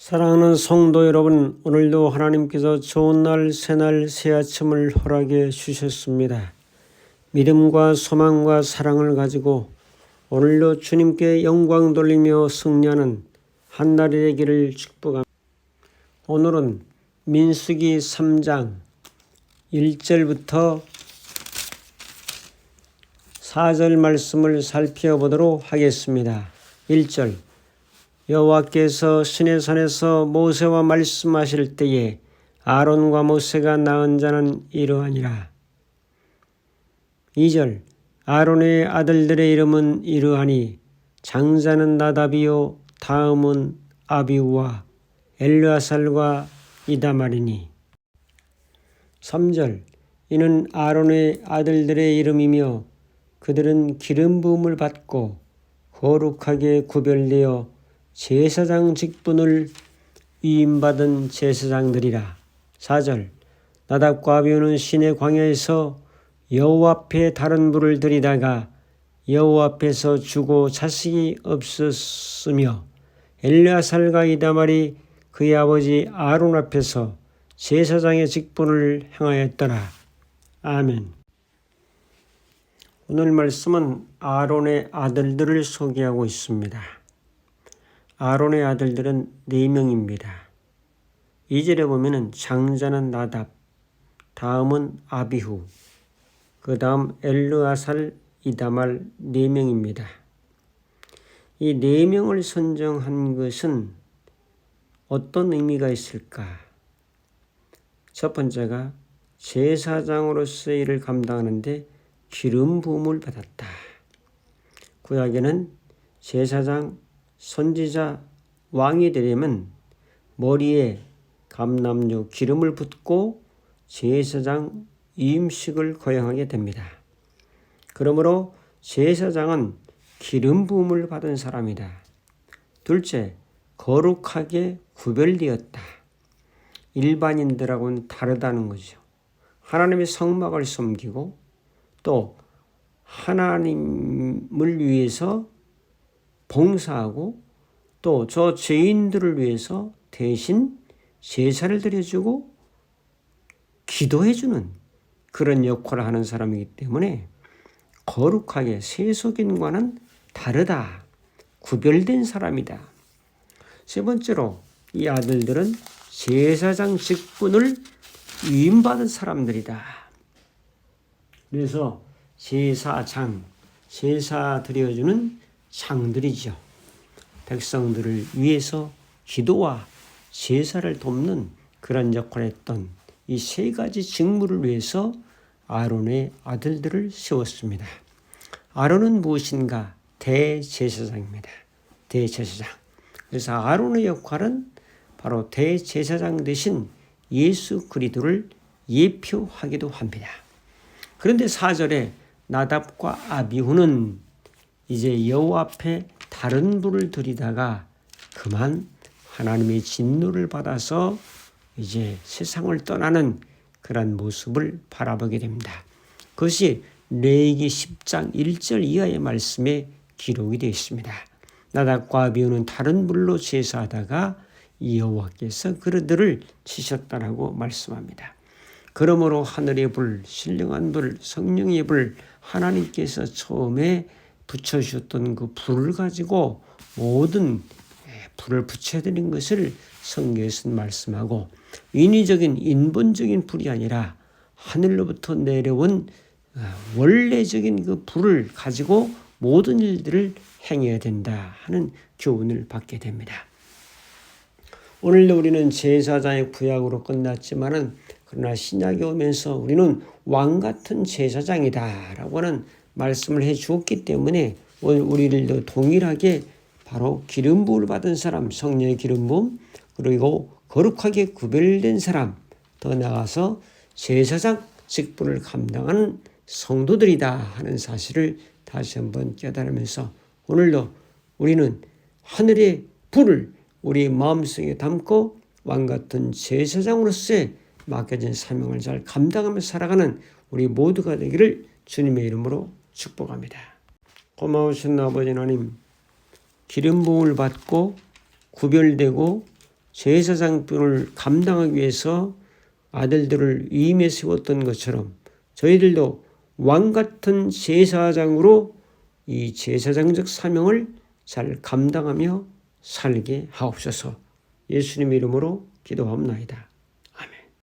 사랑하는 성도 여러분, 오늘도 하나님께서 좋은 날, 새날, 새 아침을 허락해 주셨습니다. 믿음과 소망과 사랑을 가지고 오늘도 주님께 영광 돌리며 승리하는 한 날이 되기를 축복합니다. 오늘은 민수기 3장 1절부터 4절 말씀을 살펴보도록 하겠습니다. 1절 여호와께서 신의 산에서 모세와 말씀하실 때에 아론과 모세가 낳은 자는 이러하니라. 2절 아론의 아들들의 이름은 이러하니 장자는 나답이요 다음은 아비우와 엘르아살과 이다말이니 3절 이는 아론의 아들들의 이름이며 그들은 기름 부음을 받고 거룩하게 구별되어 제사장 직분을 위임받은 제사장들이라. 4절 나답과 아비오는 신의 광야에서 여호와 앞에 다른 불을 들이다가 여호와 앞에서 주고 자식이 없었으며 엘르아살과 이다말이 그의 아버지 아론 앞에서 제사장의 직분을 행하였더라. 아멘. 오늘 말씀은 아론의 아들들을 소개하고 있습니다. 아론의 아들들은 네 명입니다. 2절에 보면은 장자는 나답, 다음은 아비후, 그 다음 엘르아살, 이다말 네 명입니다. 이 네 명을 선정한 것은 어떤 의미가 있을까? 첫 번째가 제사장으로서 일을 감당하는데 기름 부음을 받았다. 구약에는 제사장, 선지자, 왕이 되려면 머리에 감남류 기름을 붓고 제사장 임식을 거행하게 됩니다. 그러므로 제사장은 기름 부음을 받은 사람이다. 둘째, 거룩하게 구별되었다. 일반인들하고는 다르다는 거죠. 하나님의 성막을 섬기고 또 하나님을 위해서 봉사하고 또 저 죄인들을 위해서 대신 제사를 드려주고 기도해주는 그런 역할을 하는 사람이기 때문에 거룩하게 세속인과는 다르다. 구별된 사람이다. 세 번째로 이 아들들은 제사장 직분을 위임받은 사람들이다. 그래서 제사장, 제사 드려주는 장들이죠. 백성들을 위해서 기도와 제사를 돕는 그런 역할을 했던 이 세 가지 직무를 위해서 아론의 아들들을 세웠습니다. 아론은 무엇인가? 대제사장입니다. 대제사장. 그래서 아론의 역할은 바로 대제사장 대신 예수 그리스도를 예표하기도 합니다. 그런데 4절에 나답과 아비후는 이제 여호와 앞에 다른 불을 들이다가 그만 하나님의 진노를 받아서 이제 세상을 떠나는 그런 모습을 바라보게 됩니다. 그것이 레이기 10장 1절 이하의 말씀에 기록이 되어 있습니다. 나답과 아비후는 다른 불로 제사하다가 여호와께서 그들을 치셨다라고 말씀합니다. 그러므로 하늘의 불, 신령한 불, 성령의 불, 하나님께서 처음에 붙여주셨던 그 불을 가지고 모든 불을 붙여드린 것을 성경에서 말씀하고 인위적인 인본적인 불이 아니라 하늘로부터 내려온 어, 원래적인 그 불을 가지고 모든 일들을 행해야 된다 하는 교훈을 받게 됩니다. 오늘도 우리는 제사장의 구약으로 끝났지만은 그러나 신약에 오면서 우리는 왕 같은 제사장이다라고 하는 말씀을 해 주었기 때문에 우리들도 동일하게 바로 기름 부을 받은 사람, 성령의 기름 부음, 그리고 거룩하게 구별된 사람, 더 나아가서 제사장 직분을 감당하는 성도들이다 하는 사실을 다시 한번 깨달으면서 오늘도 우리는 하늘의 불을 우리 마음속에 담고 왕 같은 제사장으로서의 맡겨진 사명을 잘 감당하며 살아가는 우리 모두가 되기를 주님의 이름으로 축복합니다. 고마우신 아버지 하나님, 기름 부음을 받고 구별되고 제사장분을 감당하기 위해서 아들들을 위임해 세웠던 것처럼 저희들도 왕 같은 제사장으로 이 제사장적 사명을 잘 감당하며 살게 하옵소서. 예수님 이름으로 기도합나이다.